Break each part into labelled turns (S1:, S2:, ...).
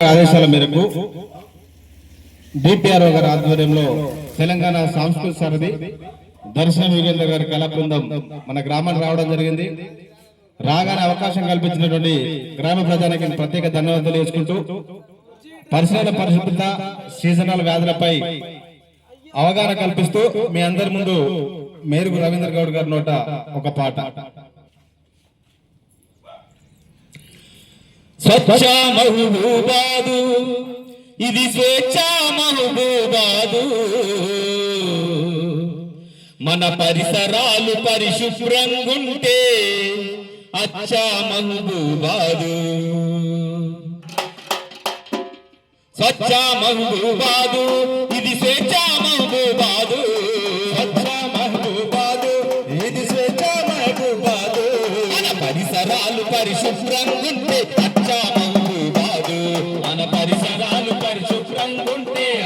S1: ఆదేశాల మేరకు డిపిఆర్ఓ గారి ఆధ్వర్యంలో తెలంగాణ సాంస్కృతిక సారథి దర్శన యుగేంద్ర గారి కళా బృందం మన గ్రామానికి రావడం జరిగింది. రాగానే అవకాశం కల్పించినటువంటి గ్రామ ప్రజానికి ప్రత్యేక ధన్యవాదాలు తెలియజేసుకుంటూ పరిసరాల పరిశుభ్రత సీజనల్ వ్యాధులపై అవగాహన కల్పిస్తూ మీ అందరి ముందు మేరుగు రవీంద్ర గౌడ్ గారి నోట ఒక పాట.
S2: స్వచ్ఛ మహబూబాదు ఇది స్వేచ్ఛ మహబూబాదు మన పరిసరాలు పరిశుభ్రంగుంటే అచ్చా మహబూబాదు స్వచ్ఛ మహబూబాదు ఇది స్వేచ్ఛ మహబూబాదు స్వచ్ఛ మహబూబాదు ఇది స్వేచ్ఛ మహబూబాదు మన పరిసరాలు పరిశుభ్రంగుంటే పరిశుభ్రంగుంటే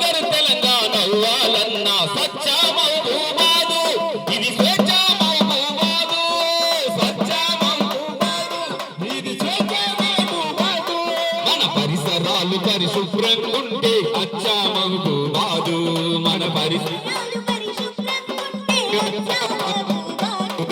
S2: టింగర్ తెలంగాణ వాళ్ళన్న సచ్చా మహబూబాదు ఇది స్వేచ్ఛా మహబూబాదు సచ్చా మహబూబాదు ఇది స్వేచ్ఛా మహబూబాదు మన పరిసరాలు పరిశుభ్రంగా ఉంటే అచ్చా మహబూబాదు మన పరిసరాలు పరిశుభ్రంగా ఉంటే అచ్చా మహబూబాదు